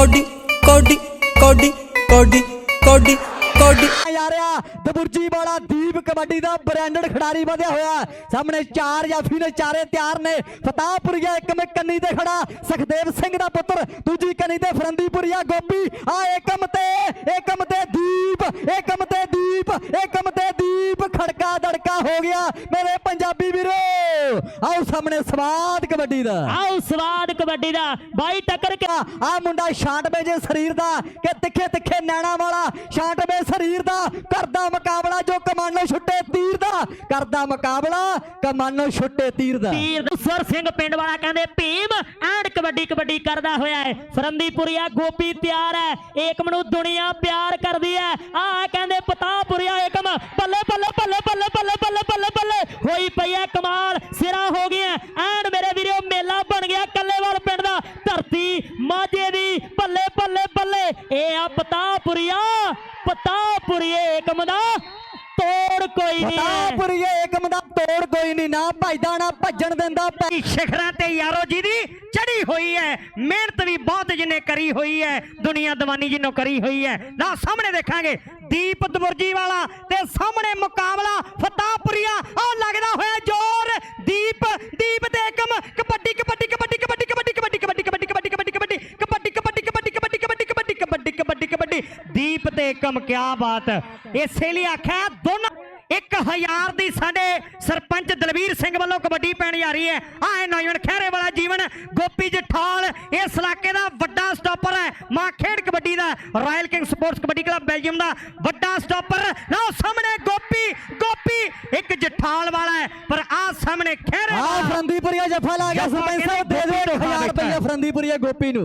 Cody ਕੋਡੀ ਕੋਡੀ ਕੋਡੀ ਕੋਡੀ ਕੋਡੀ। ਯਾਰਿਆ ਦਬੁਰਜੀ ਵਾਲਾ ਦੀਪ ਕਬੱਡੀ ਦਾ ਬ੍ਰਾਂਡਡ ਖਿਡਾਰੀ ਵਧਿਆ ਹੋਇਆ। ਸਾਹਮਣੇ ਚਾਰ ਜਾਫੀ ਨੇ, ਚਾਰੇ ਤਿਆਰ ਨੇ। ਫਤਾਹਪੁਰੀਆ ਇੱਕ ਮੇ ਕੰਨੀ ਤੇ ਖੜਾ। ਸੁਖਦੇਵ ਸਿੰਘ ਦਾ ਪੁੱਤਰ, ਦੂਜੀ ਕੰਨੀ ਤੇ ਫਰੰਦੀਪੁਰੀਆ ਗੋਪੀ। ਆ ਏਕਮ ਤੇ ਏਕਮ ਤੇ ਦੀਪ, ਏਕਮ ਤੇ ਦੀਪ, ਏਕਮ ਤੇ ਦੀਪ। ਖੜਕਾ ਦੜਕਾ ਹੋ ਗਿਆ ਮੇਰੇ ਪੰਜਾਬੀ ਵੀਰੋ। ਆਓ ਸਾਹਮਣੇ ਸਵਾਦ ਕਬੱਡੀ ਦਾ। ਆਓ ਸਵਾਦ ਕਬੱਡੀ ਦਾ। ਬਾਈ ਟੱਕਰ ਕੇ ਆ ਮੁੰਡਾ ਛਾਂਟਵੇਂ ਜੇ ਸਰੀਰ ਦਾ ਕਿ ਤਿੱਖੇ ਤਿੱਖੇ ਨੈਣਾ ਵਾਲਾ ਛਾਂਟਵੇਂ ਸਰੀਰ ਦਾ। ਕਰਦਾ ਮੁਕਾਬਲਾ ਜੋ ਕਮਾਨੋ ਛੁੱਟੇ ਤੀਰ ਦਾ। ਕਰਦਾ ਮੁਕਾਬਲਾ ਕਮਾਨੋ ਛੁੱਟੇ ਤੀਰ ਦਾ। ਤੀਰ ਸਰ ਸਿੰਘ ਪਿੰਡ ਵਾਲਾ ਕਹਿੰਦੇ ਭੀਮ ਐਂਡ ਕਬੱਡੀ ਕਬੱਡੀ ਕਰਦਾ ਹੋਇਆ ਹੈ। ਫਰੰਦੀਪੁਰੀਆ ਗੋਪੀ ਤਿਆਰ ਹੈ। ਏਕਮ ਨੂੰ ਦੁਨੀਆ ਪਿਆਰ ਕਰਦੀ ਹੈ। ਆ ਕਹਿੰਦੇ ਪਤਾਪੁਰੀਆ ਏਕਮ। ਬੱਲੇ ਬੱਲੇ ਬੱਲੇ ਪੱਲੇ ਪੱਲੇ ਬੱਲੇ ਬੱਲੇ ਹੋਈ ਪਈ ਹੈ ਕਮਾਲ। ਬੱਲੇ ਇਹ ਆ ਪਤਾਪੁਰੀਆ ਪਤਾਪੁਰੀਏ ਏਕਮ ਦਾ ਤੋੜ ਕੋਈ ਨਹੀਂ। ਹੈ ਫਤਾਹਪੁਰੀਏ ਏਕਮ ਦਾ ਤੋੜ ਕੋਈ ਨਹੀਂ। ਨਾ ਭਜਦਾ ਨਾ ਭੱਜਣ ਦਿੰਦਾ। ਦੀ ਸਿਖਰਾਂ ਤੇ ਯਾਰੋ ਜੀ ਦੀ ਚੜੀ ਹੋਈ ਹੈ। ਮਿਹਨਤ ਵੀ ਬਹੁਤ ਜਿਹਨੇ ਕਰੀ ਹੋਈ ਹੈ। ਦੁਨੀਆ ਦੀਵਾਨੀ ਜਿਹਨੂੰ ਕਰੀ ਹੋਈ ਹੈ। ਨਾ ਸਾਹਮਣੇ ਦੇਖਾਂਗੇ। ਦੀਪ ਦਬੁਰਜੀ ਵਾਲਾ ਤੇ ਸਾਹਮਣੇ ਮੁਕਾਬਲਾ ਤੇ ਏਕਮ ਕਿਆ ਬਾਤ। ਇਸੇ ਲਈ ਆਖਿਆ ਦੋਨਾਂ 1000 ਦੀ ਸਾਡੇ ਸਰਪੰਚ ਦਲਵੀਰ ਸਿੰਘ ਵੱਲੋਂ ਕਬੱਡੀ ਪੈਣ ਜਾ ਰਹੀ ਹੈ। ਆਹ ਨੌਜਵਾਨ ਖਹਿਰੇ ਵਾਲਾ ਜੀਵਨ ਗੋਪੀ ਜਠਾਲ ਇਸ ਇਲਾਕੇ ਦਾ ਵੱਡਾ ਸਟਾਪਰ ਹੈ। ਮਾਂ ਖੇਡ ਕਬੱਡੀ ਦਾ Royal King Sports Kabaddi Club Belgium ਦਾ ਵੱਡਾ ਸਟਾਪਰ ਲਓ ਸਾਹਮਣੇ ਗੋਪੀ ਗੋਪੀ ਇੱਕ ਜਠਾਲ ਵਾਲਾ ਹੈ ਪਰ ਆਹ ਸਾਹਮਣੇ ਖਹਿਰੇ ਵਾਲਾ। ਫਰੰਦੀਪੁਰੀਆ ਜੱਫਾ ਲਾ ਗਿਆ ਸਰਪੰਚ ਸਾਹਿਬ ਦੇ ਦਿਓ 1000 ਗੋਪੀ ਰੁਪਏ ਫਰੰਦੀਪੁਰੀਆ ਗੋਪੀ ਨੂੰ।